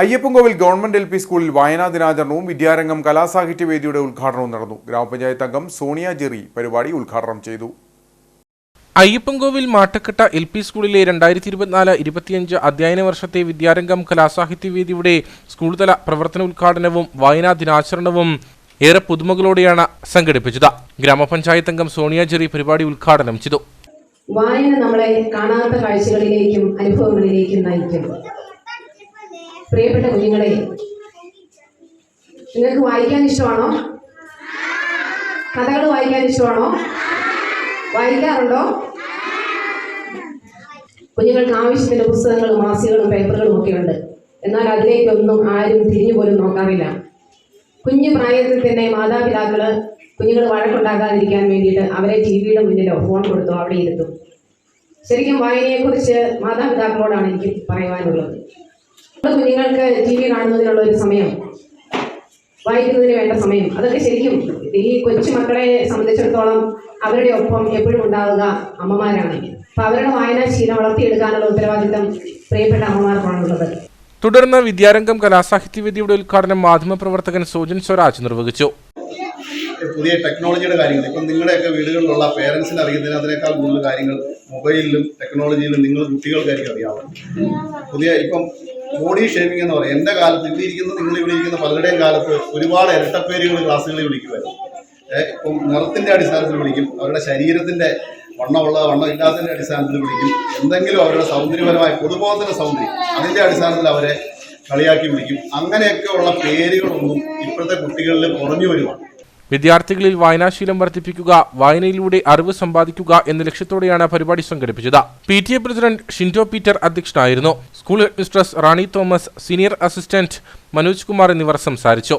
Ayyappancoil government L P സ്കൂളിൽ വായനാ ദിനാചരണവും വിദ്യാരംഗം കലാസാഹിത്യവേദിയുടെ ഉദ്ഘാടനവും നടന്നു. ഗ്രാമപഞ്ചായത്ത് അംഗം സോണിയ ജെറി പരിപാടി ഉദ്ഘാടനം ചെയ്തു. അയ്യപ്പൻകോവിൽ മാട്ടക്കട്ട എൽ പി സ്കൂളിലെ രണ്ടായിരത്തി ഇരുപത്തിനാല് ഇരുപത്തിയഞ്ച് അധ്യയന വർഷത്തെ വിദ്യാരംഗം കലാസാഹിത്യവേദിയുടെ സ്കൂൾ തല പ്രവർത്തന ഉദ്ഘാടനവും വായനാ ദിനാചരണവും ഏറെ പുതുമകളോടെയാണ് സംഘടിപ്പിച്ചത്. ഗ്രാമപഞ്ചായത്ത് അംഗം സോണിയ ജെറി പരിപാടി ഉദ്ഘാടനം ചെയ്തു. വായന നമ്മളെ കാണാത്ത കാഴ്ചകളിലേക്കും അനുഭവങ്ങളിലേക്കും നയിക്കും. പ്രിയപ്പെട്ട കുഞ്ഞുങ്ങളെ നിങ്ങൾക്ക് വായിക്കാൻ ഇഷ്ടമാണോ? കഥകൾ വായിക്കാൻ ഇഷ്ടമാണോ? വായിക്കാറുണ്ടോ? കുഞ്ഞുങ്ങൾക്ക് ആവശ്യത്തിന് പുസ്തകങ്ങളും മാസികകളും പേപ്പറുകളും ഒക്കെ ഉണ്ട് എന്നാൽ അതിലേക്കൊന്നും ആരും തിരിഞ്ഞു പോലും നോക്കാറില്ല. കുഞ്ഞു പ്രായത്തിൽ തന്നെ മാതാപിതാക്കൾ കുഞ്ഞുങ്ങൾ വഴക്കുണ്ടാക്കാതിരിക്കാൻ വേണ്ടിയിട്ട് അവരെ ടി വിയുടെ മുന്നിലോ ഫോൺ കൊടുത്തോ അവിടെ ഇരുത്തും. ശരിക്കും വായനയെക്കുറിച്ച് മാതാപിതാക്കളോടാണ് എനിക്ക് പറയുവാനുള്ളത്. നമ്മുടെ കുഞ്ഞുങ്ങൾക്ക് ടി വി കാണുന്നതിനുള്ള ഒരു സമയം. വായിക്കുന്നതിന് വേണ്ട സമയം. അതൊക്കെ ശരിക്കും ഈ കൊച്ചുമക്കളെ സംബന്ധിച്ചിടത്തോളം അവരുടെ ഒപ്പം എപ്പോഴും ഉണ്ടാവുക അമ്മമാരാണ്. അപ്പൊ അവരുടെ വായനാശീലം വളർത്തിയെടുക്കാനുള്ള ഉത്തരവാദിത്തം പ്രിയപ്പെട്ട അമ്മമാർക്കാണുള്ളത്. തുടർന്ന് വിദ്യാരംഗം കലാസാഹിത്യവേദിയുടെ ഉദ്ഘാടനം മാധ്യമപ്രവർത്തകൻ സോജൻ സ്വരാജ് നിർവഹിച്ചു. പുതിയ ടെക്നോളജിയുടെ കാര്യങ്ങൾ. ഇപ്പം നിങ്ങളുടെയൊക്കെ വീടുകളിലുള്ള പേരൻസിന് അറിയുന്നതിന് അതിനേക്കാൾ കൂടുതൽ കാര്യങ്ങൾ മൊബൈലിലും ടെക്നോളജിയിലും നിങ്ങൾ കുട്ടികൾക്കായിരിക്കും അറിയാവുന്നത്. പുതിയ ഇപ്പം ബോഡി ഷേവിംഗ് എന്ന് പറയും. എന്റെ കാലത്ത് ഇവിടെ ഇരിക്കുന്ന നിങ്ങൾ ഇവിടെ ഇരിക്കുന്ന പലരുടെയും കാലത്ത് ഒരുപാട് ഇരട്ടപ്പേരുകൾ ക്ലാസ്സുകളിൽ വിളിക്കുമായിരുന്നു. ഇപ്പം നിറത്തിന്റെ അടിസ്ഥാനത്തിൽ വിളിക്കും. അവരുടെ ശരീരത്തിന്റെ വണ്ണമുള്ള വണ്ണം ഇല്ലാത്തതിന്റെ അടിസ്ഥാനത്തിൽ വിളിക്കും. എന്തെങ്കിലും അവരുടെ സൗന്ദര്യപരമായ പൊതുബോധത്തിന്റെ സൗന്ദര്യം അതിന്റെ അടിസ്ഥാനത്തിൽ അവരെ കളിയാക്കി വിളിക്കും. അങ്ങനെയൊക്കെയുള്ള പേരുകളൊന്നും ഇപ്പോഴത്തെ കുട്ടികളിൽ കുറഞ്ഞു വരുവാണ്. വിദ്യാർത്ഥികളിൽ വായനാശീലം വർദ്ധിപ്പിക്കുക വായനയിലൂടെ അറിവ് സമ്പാദിക്കുക എന്ന ലക്ഷ്യത്തോടെയാണ് പരിപാടി സംഘടിപ്പിച്ചത്. P T A president Shindo Peter അധ്യക്ഷനായിരുന്നു. School headmistress Rani Thomas senior assistant Manoj Kumar എന്നിവർ സംസാരിച്ചു.